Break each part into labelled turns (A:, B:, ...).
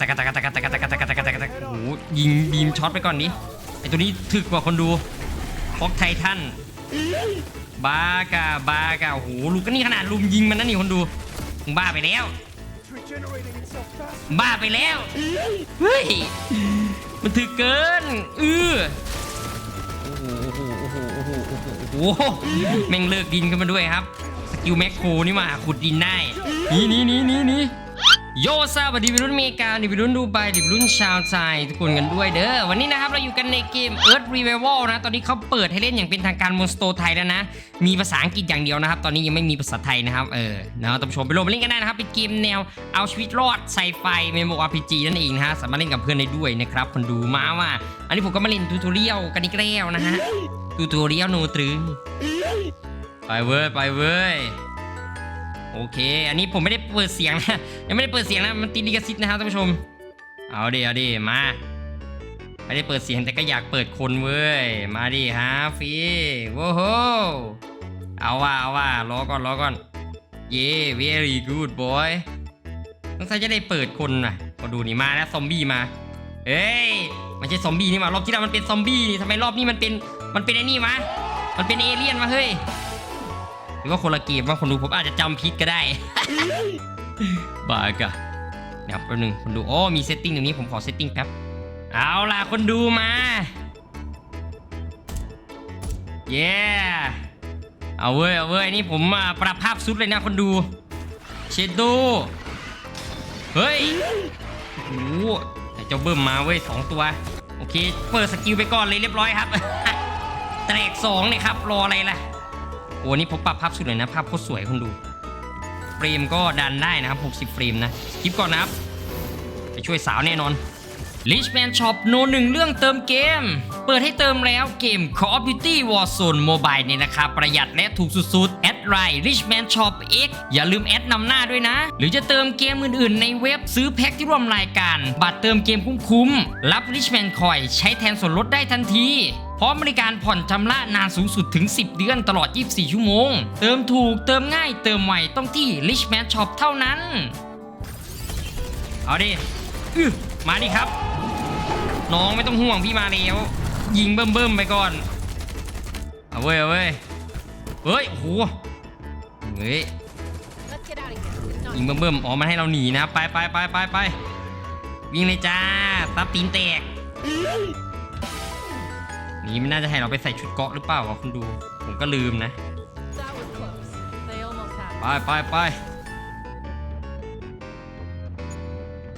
A: กตะกตะกตะกตะกตะกตะกตะกตะกตะโอ้โหยิงบีมช็อตไปก่อนนี้ไอตัวนี้ถึกกว่าคนดูฟ็อกไททันบากาบากาโอ้โหลูกก็นี่ขนาดลุมยิงมันนะนี่คนดูมึงบ้าไปแล้วบ้าไปแล้วเฮ้ยมันถือเกินเออโอ้โหโอ้โหแม่งเลิกดินกันมาด้วยครับ สกิลแมคโครนี่มาขุดดินได้นี่นี่นี่นี่นี่ โยซาบัดีวิรุ่นเมกาดิวิรุ่นดูไบดิวิรุ่นชาวไทยทุกคนกันด้วยเด้อวันนี้นะครับเราอยู่กันในเกม Earth Revival นะ ตอนนี้เขาเปิดให้เล่นอย่างเป็นทางการบนสโตร์ไทยแล้วนะ มีภาษาอังกฤษอย่างเดียวนะครับ ตอนนี้ยังไม่มีภาษาไทยนะครับ เออนะท่านผู้ชมไปโหลดมาเล่นกันได้นะครับ เป็นเกมแนวเอาชีวิตรอดไซไฟเมโม RPG นั่นเองนะฮะสามารถเล่นกับเพื่อนได้ด้วยนะครับคนดูมาว่า อันนี้ผมก็มาเล่นทูทอเรียลกันอีกแล้วนะฮะทูทอเรียลโนตรึงไปเว้ยไปเว้ย โอเค อันนี้ผมไม่ได้เปิดเสียงนะยังไม่ได้เปิดเสียงนะมันติดลิขสิทธิ์นะครับท่านผู้ชม เอาดิเอาดิมาไม่ได้เปิดเสียงแต่ก็อยากเปิดคนเว้ยมาดิฮะฟีโว้โหเอาว่าเอาว่ารอก่อนรอก่อนเย่ very good boy ต้องใช้จะได้เปิดคนนะก็ดูนี่มาแล้วซอมบี้มาเฮ้ยไม่ใช่ซอมบี้นี่หว่ารอบที่แล้วมันเป็นซอมบี้นี่ทำไมรอบนี้มันเป็นมันเป็นไอ้นี่มะมันเป็นเอเลี่ยนมาเฮ้ย หรือว่าคนละเกมว่าคนดูผมอาจจะจำผิดก็ได้ บ้ากะเดี๋ยวแป๊บนึงคนดูโอ้มีเซตติ้งตรงนี้ผมขอเซตติ้งแป๊บ เอาล่ะคนดูมาเย้เอาเว้ยเอาเว้ยนี่ผมมาปรับภาพสุดเลยนะคนดูเชดโดเฮ้ยโอ้แต่เจ้าเบิ้มมาเว้ยสองตัว โอเค เปิดสกิลไปก่อนเลยเรียบร้อยครับ แตกสองเนี่ยครับ รออะไรล่ะ โอ้นี่ผมปรับภาพสุดเลยนะ ภาพโคตรสวยคุณดูเฟรมก็ดันได้นะครับ 60เฟรมนะคลิปก่อนนะครับ ไปช่วยสาวแน่นอน Richman Shop โนหนึ่งเรื่องเติมเกม เปิดให้เติมแล้วเกม Call of Duty Warzone Mobile ในราคาประหยัดและถูกสุดๆ แอดไลน์ Richman Shop X อย่าลืมแอดนำหน้าด้วยนะ หรือจะเติมเกมอื่นๆ ในเว็บซื้อแพ็คที่ร่วมรายการ บัตรเติมเกมคุ้มๆ รับ Richman Coin ใช้แทนส่วนลดได้ทันที พร้อมบริการผ่อนชำระนานสูงสุดถึง 10 เดือนตลอด 24 ชั่วโมง เติมถูกเติมง่ายเติมไวต้องที่ Richman Shop เท่านั้น เอาดิออมาดิครับ น้องไม่ต้องห่วงพี่มาแล้วยิงเบิ่มๆไปก่อน เอาเว้ยเอาเว้ยเฮ้ยโหเฮ้ยยิงเบิ่มๆอ๋อมันให้เราหนีนะไปไปไปไปไปวิ่งเลยจ้าตับตีนแตก นี่ไม่น่าจะให้เราไปใส่ชุดเกราะหรือเปล่าวะคุณดู ผมก็ลืมนะ
B: that was close. They almost had
A: ไป
B: it.
A: ไปไป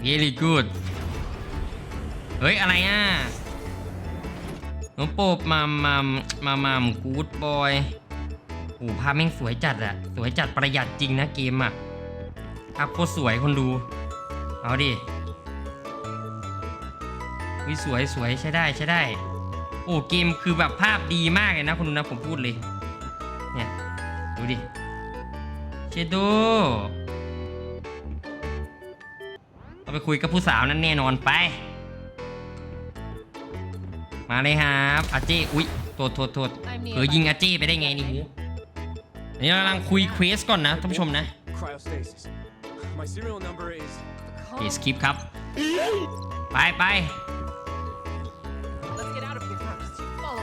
A: very good เฮ้ย อะไรอะน้องโปบมามามมามามกูดบอยโอ้ภาพแม่งสวยจัดอะสวยจัดประหยัดจริงนะเกมอะภาพโคตรสวยคนดู เอาดิวิสวยสวยใช้ได้ใช้ได้โอ้เกมคือแบบภาพดีมากเลยนะคุณดูนะผมพูดเลยเนี่ยดูดิเชโดเราไปคุยกับผู้สาวนั้นแน่นอนไป มาเลยครับอาเจ้อุ๊ยโทษโทษโทษ
B: I'm
A: เออ
B: nearby.
A: ยิงอาเจ้ไปได้ไงนี่หูอันนี่เรากำลังคุยเควสก่อนนะท่านผู้ชมนะ
C: Cryostasis. My serial number is.
A: เอสคลิปครับ ไปไป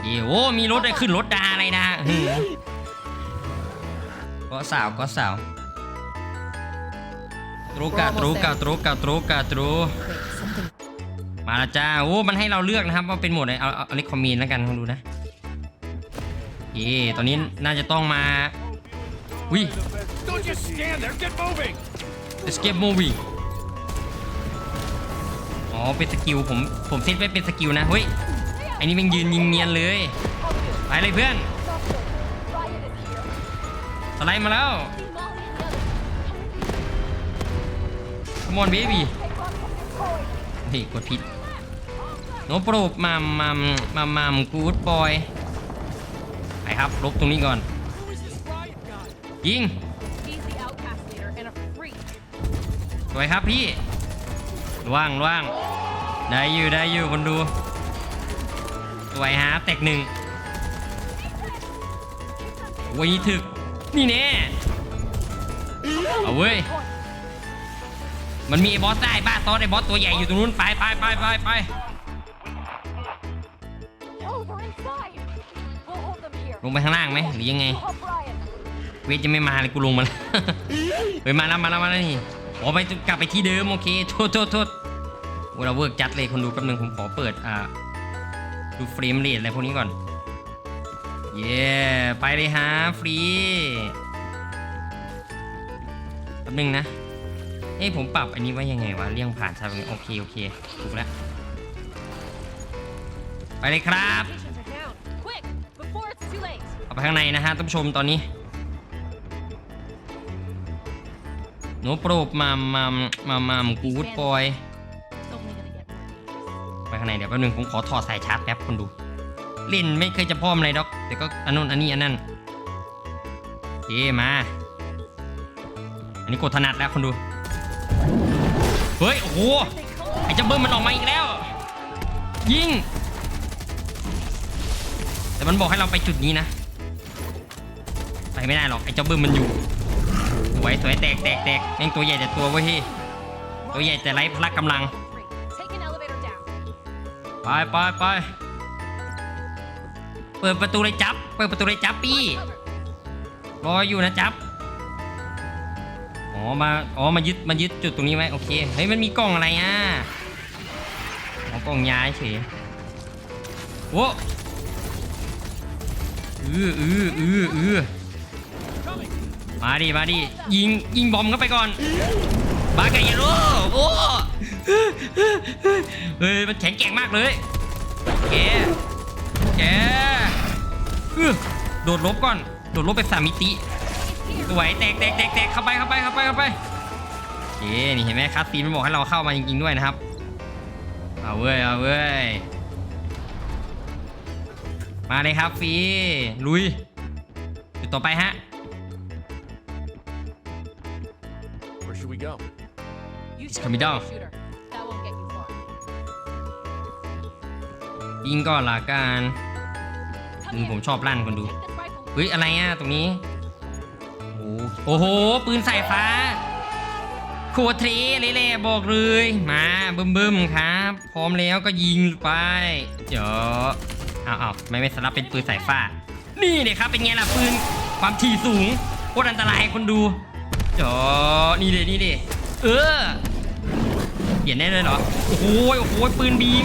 A: เดี๋
B: me.
A: ยวโอ้มีรถเลยขึ้นรถดาอะไรนะหืมก็สาวก็สาวตรูกะตรูกะตรูกะตรูกะตรูมาแล้วจ้าโอ้มันให้เราเลือกนะครับว่าเป็นโหมดไหนเอาเอาเอาเล็กคอมมีนแล้วกันลองดูนะเย่ตอนนี้น่าจะต้องมาวิ
C: Don't just stand there. Get moving.
A: escape movie อ๋อเป็นสกิลผมผมเซตไว้เป็นสกิลนะเฮ้ย ไอ้นี่แมันยืนยิงเนียนเลย ไปเลยเพื่อน สไลด์มาแล้ว come on baby เฮ้ยกดผิดโนปรบมัมมัมมัมมัมกูดบอยไปครับลบตรงนี้ก่อน ยิงสวยครับพี่ล่วงล่วงได้อยู่ได้อยู่คนดู วยฮะแตกหนึ่งวันนี้ถึก นี่แน่เอาเว้ย มันมีไอ้บอสได้บ้าซอสไอ้บอสตัวใหญ่อยู่ตรงนู้นไปไปไปไปไป
B: Over inside. We'll hold them here.
A: ลงไปข้างล่างไหมหรือยังไง
B: You help Brian.
A: เวทจะไม่มาเลยกูลงมาแล้วเฮ้ยมาแล้วมาแล้วมาแล้วนี่อ๋อไปกลับไปที่เดิมโอเคโทษโทษโทษโอ้เราเวิร์กจัดเลยคนดูแป๊บนึงผมขอเปิดอ่า ดูเฟรมเรทอะไรพวกนี้ก่อน เย้ไปเลยฮะฟรีแป๊บนึงนะ เอ้ยผมปรับอันนี้ไว้ยังไงวะเลี่ยงผ่านใช่ไหมโอเคโอเคถูกแล้ว ไปเลยครับ
B: Stations are down. Quick, before it's too late.
A: เอาไปข้างในนะฮะท่านผู้ชมตอนนี้โนโปรบมามมามมามมามกูดบอย
B: It's
A: ข้างในเดี๋ยวแป๊บนึงผมขอถอดสายชาร์จแป๊บคนดู เล่นไม่เคยจะพร้อมอะไรดอกแต่ก็อันนู้นอันนี้อันนั้นโอเคมา อันนี้กดถนัดแล้วคนดู เฮ้ย โอ้โห ไอ้เจ้าเบิ้มมันออกมาอีกแล้ว ยิง แต่มันบอกให้เราไปจุดนี้นะ ไปไม่ได้หรอก ไอ้เจ้าเบิ้มมันอยู่ สวยสวยแตกแตกแตกแม่งตัวใหญ่แต่ตัวเว้ยพี่ ตัวใหญ่แต่ไร้พละกำลัง ไปไปไปเปิดประตูเลยจับ เปิดประตูเลยจับปี้
B: Cover.
A: รออยู่นะจับ อ๋อมาอ๋อมายึดมายึดจุดตรงนี้ไว้โอเคเฮ้ยมันมีกล่องอะไรอะอ๋อกล่องยาเฉยโว้อืออืออืออือมาดิมาดิยิงยิงบอมเข้าไปก่อนบาไกยาโร่โอ้ เฮ้ยมันแข็งแกร่งมากเลยแกแกอื้อโดดลบก่อน โดดลบไปสามมิติสวยแตกแตกแตกแตกเข้าไปเข้าไปเข้าไปเข้าไปโอเคนี่เห็นไหมคัสซีนมันบอกให้เราเข้ามาจริงๆด้วยนะครับ เอาเว้ยเอาเว้ย มาเลยครับฟรีลุยจุดต่อไปฮะ
C: Where should we go?
B: Use
A: It's
B: your
A: coming down.
B: shooter.
A: ยิงก่อนละกัน
B: Come
A: อืม
B: here.
A: ผมชอบลั่นคนดู
B: Take this rifle.
A: เฮ้ยอะไรอะตรงนี้ โอ้โหโอ้โหปืนสายฟ้าโคตรเทเลยแหละบอกเลย มาบึ้มบึมๆครับ พร้อมแล้วก็ยิงไปเดี๋ยวเอาเอาไม่ไม่สลับเป็นปืนสายฟ้า นี่เนี่ยครับเป็นไงล่ะปืนความถี่สูงโคตรอันตรายคนดูเดี๋ยวนี่เดนี่เดเออเปลี่ยนได้เลยเหรอโอ้โหโอ้โหปืนบีม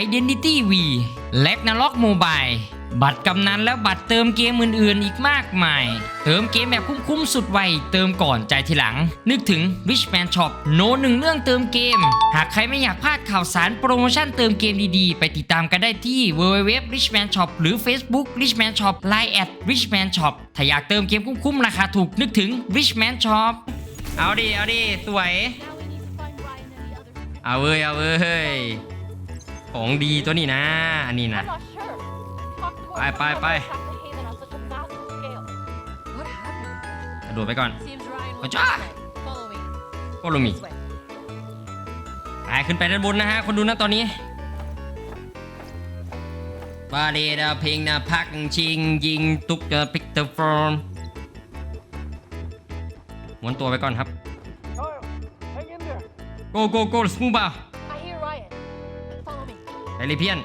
A: Identity V Ragnarok Mobile บัตรกำนันและบัตรเติมเกมอื่นๆ อีกมากมาย เติมเกมแบบคุ้มๆสุดไว เติมก่อนใจายทีหลัง นึกถึง Richman Shop โน้ตหนึ่งเรื่องเติมเกม หากใครไม่อยากพลาดข่าวสารโปรโมชั่นเติมเกมดีๆ ไปติดตามกันได้ที่ www richman shop หรือ Facebook richman shop line at richman shop ถ้าอยากเติมเกมคุ้มๆราคาถูกนึกถึง richman shop เอาดิเอาดิสวย เอาเว้ยเอาเว้ย ของดีตัวนี้นะอันนี้นะ
B: I'm not sure. Talk to
A: Bye,
B: us.
A: bye,
B: How
A: bye.
B: attack the Haven on such a massive scale. What happened?
A: กระโดดไปก่อน
B: Seems Ryan was
A: Acha!
B: this way. Follow me.
A: โอโลมิ
B: This way.
A: ไปขึ้นไปด้านบนนะฮะคนดูนะตอนนี้บาเดดาเพลงนะพักชิงยิงตุกเกอร์พิกเตอร์ฟอร์มม้วนตัวไปก่อนครับ
C: Kyle, hang in there.
A: โกโกโกสมูบา
B: I
A: เลยเพียน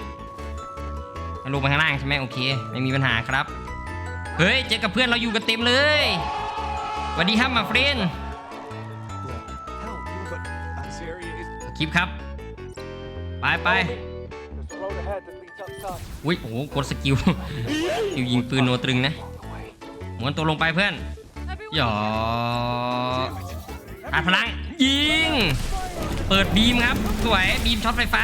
A: มาลงไปข้างล่างใช่ไหมโอเค ไม่มีปัญหาครับ เฮ้ย เจอกับเพื่อนเราอยู่กันเต็มเลยสวัสดีครับมาเฟรนคลิปครับ ไปไปอุ้ยโอ้โหกดสกิลสกิลยิงปืนโนตรึงนะม้วนตัวลงไปเพื่อนหยอดพลังยิง เปิดบีมครับ สวยบีมช็อตไฟฟ้า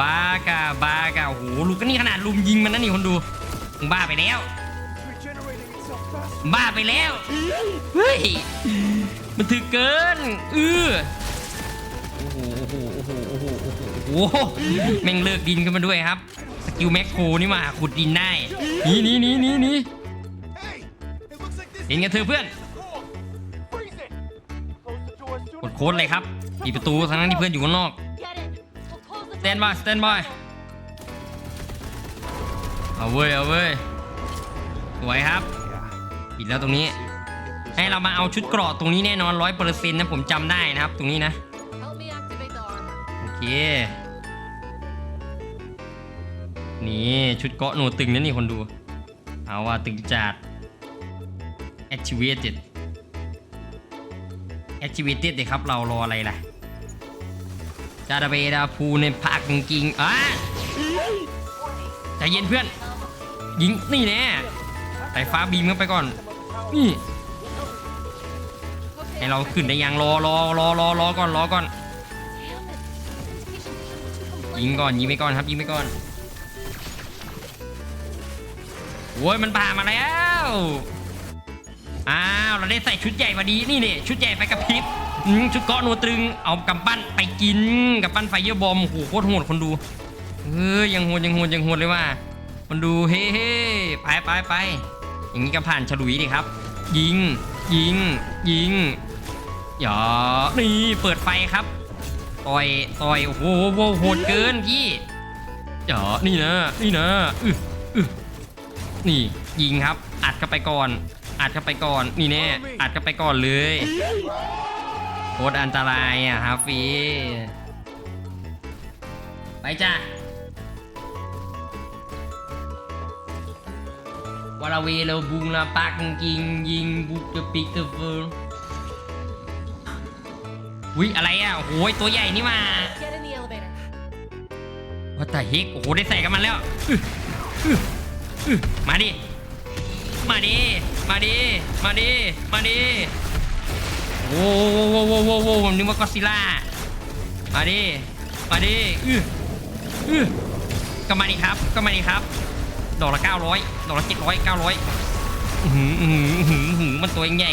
A: บากาบากาโอ้โหลูกก็นี่ขนาดลุมยิงมันนั่นนี่คนดูมึงบ้าไปแล้ว บ้าไปแล้ว เฮ้ย มันถือเกินออโอ้โอ้โหแม่งเลิกดินกันมาด้วยครับ สกิลแมคโครนี่มาขุดดินได้นี่นี่นี่นี่นี่
C: Hey, it looks like this
A: เห็นกันเธอเพื่อนกดโค้ดเลยครับปิดประตูทั้งนั้นที่เพื่อนอยู่ข้างนอก แตนบายสแตนบายเอาเว้ยเอาเว้ยสวยครับปิดแล้วตรงนี้ ให้เรามาเอาชุดเกราะตรงนี้แน่นอนร้อยเปอร์เซ็นต์นะผมจำได้นะครับ ตรงนี้นะ
B: Help me activate the armor.
A: โอเคนี่ชุดเกาะหนูตึงนะนี่คนดู เอาว่าตึงจัด activated activated เลยครับเรารออะไรล่ะ จาดาเบดาพูในภาคจริงๆอะใจเย็นเพื่อน ยิงนี่แน่ไฟฟ้าบีมเข้าไปก่อน นี่ให้เราขึ้นได้ยังรอรอรอรอรอก่อนรอก่อน ยิงก่อนยิงไปก่อนครับยิงไปก่อนโว้ยมันผ่ามาแล้ว อ้าวเราได้ใส่ชุดใหญ่พอดีนี่เนี่ยชุดใหญ่ไฟกระพริบ อืมชุดเกาะหนูตรึงเอากำปั้นไปกินกำปั้นไฟเยอร์บอมโอ้โหโคตรโหดคนดูเฮ้ยยังโหดยังโหดยังโหดเลยว่าคนดูเฮ้เฮ้ไปไปไปอย่างนี้ก็ผ่านฉลุยดิครับ ยิง ยิง ยิงอย่านี่เปิดไฟครับต่อยต่อยโอ้โหโหโหดเกินพี่เดี๋ยวนี่นะนี่นะอึอึนี่ยิงครับ อัดเข้าไปก่อน อัดเข้าไปก่อนนี่แน่อัดเข้าไปก่อนเลย โคตรอันตรายอะฮาฟีไปจ้ะวาลาเวเราบุงละปากกิงยิงบุกเดอะปิกเดอะฟิร์วิอะไรอะโอ้ยตัวใหญ่นี่มาว่าแต่เฮกโอ้โหได้ใส่กับมันแล้ว มาดิ มาดิ มาดิ มาดิ มาดิ โอ้โหโว้โว้โว้โว้ผมนึกว่ากอซิล่า มาดิ มาดิ อื้ออื้อก็มาดิครับ ก็มาดิครับ ดอกละ900ดอกละ700 900อื้อหืออื้อหืออื้อหืออื้อหือมันตัวยังใหญ่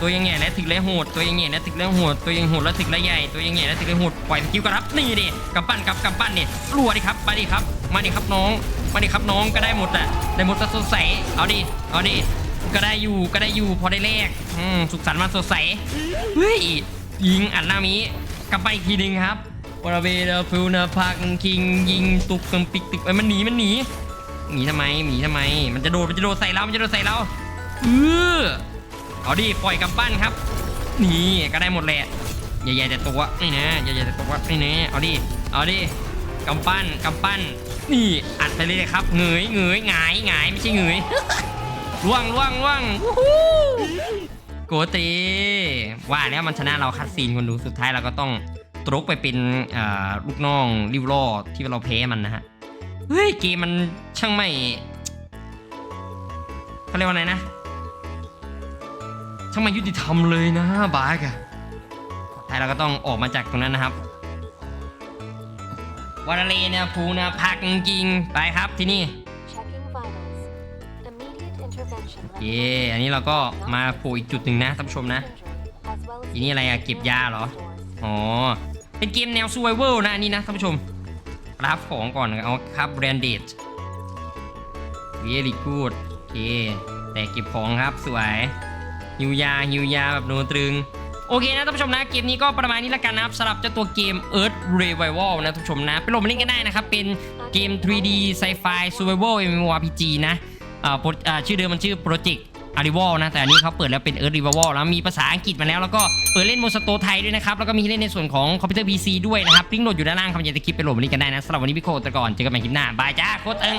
A: ตัวยังใหญ่และถึกและโหด ตัวยังใหญ่และถึกและโหด ตัวยังโหดและถึกและใหญ่ ตัวยังใหญ่และถึกและโหด ปล่อยสกิลกันครับ นี่ดิกำปั้นครับกำปั้นนี่รัวดิครับ มาดิครับ มาดิครับน้อง มาดิครับน้องก็ได้หมดอะได้หมดสดใส เอาดิ เอาดิ ก็ได้อยู่ก็ได้อยู่พอได้แลกอืมสุขสันต์วันสดใสเฮ้ยยิงอัดหน้ามีกลับไปอีกทีหนึงครับวราเวเดอร์ฟิลนาพักคิงยิงตุกกัมปิกติกไอ้ยมันหนีมันหนีหนีทำไมหนีทำไม มันจะโดดมันจะโดดใส่เรา มันจะโดดใส่เราเออเอาดิปล่อยกำปั้นครับนี่ก็ได้หมดแหละใหญ่ๆแต่ตัวนี่นะใหญ่ๆแต่ตัวนี่นะเอาดิเอาดิกำปั้นกำปั้นนี่อัดไปเลยครับเงยเงยหงายหงายไม่ใช่เงย ล่วงล่วงล่วงโกตีว่าแล้วมันชนะเราคัดซีนคนดูสุดท้ายเราก็ต้องตรกไปเป็นลูกน้องริวล่อที่เราแพ้มันนะฮะเฮ้ยเกมมันช่างไม่เขาเรียกว่าไงนะช่างไม่ยุติธรรมเลยนะบาร์กอะท้ายเราก็ต้องออกมาจากตรงนั้นนะครับวาราเลเนี่ยภูนะพักจริงไปครับที่นี่ เย่อันนี้เราก็มาโผล่อีกจุดหนึ่งนะท่านผู้ชมนะ
D: As well as
A: ทีนี้อะไรอะเก็บยาเหรอ อ๋อ เป็นเกมแนว survival นะอันนี้นะท่านผู้ชมรับของก่อนเอาครับ branded very good โอเค แต่เก็บของครับสวยฮิวยาฮิวยาแบบโนตรึงโอเคนะท่านผู้ชมนะเกมนี้ก็ประมาณนี้ล้วกันนะครับสำหรับเจ้าตัวเกม Earth Revival นะท่านผู้ชมนะ ไปโหลดมาเล่นกันได้นะครับ เป็นเกม 3D Sci-Fi Survival MMORPG นะ อ่าโปรอ่าชื่อเดิมมันชื่อโปรเจกต์อาริวอลนะ แต่อันนี้เขาเปิดแล้วเป็นเอิร์ธริวอลแล้วมีภาษาอังกฤษมาแล้ว แล้วก็เปิดเล่นโมสโตไทยด้วยนะครับ แล้วก็มีเล่นในส่วนของคอมพิวเตอร์ PC ด้วยนะครับลิงก์โหลดอยู่ด้านล่างคำยันจะคลิปไปโหลดมาเล่นกันได้นะสำหรับวันนี้พี่โคตรก่อนเจอกันใหม่คลิปหน้าบายจ้าโคตรเอิง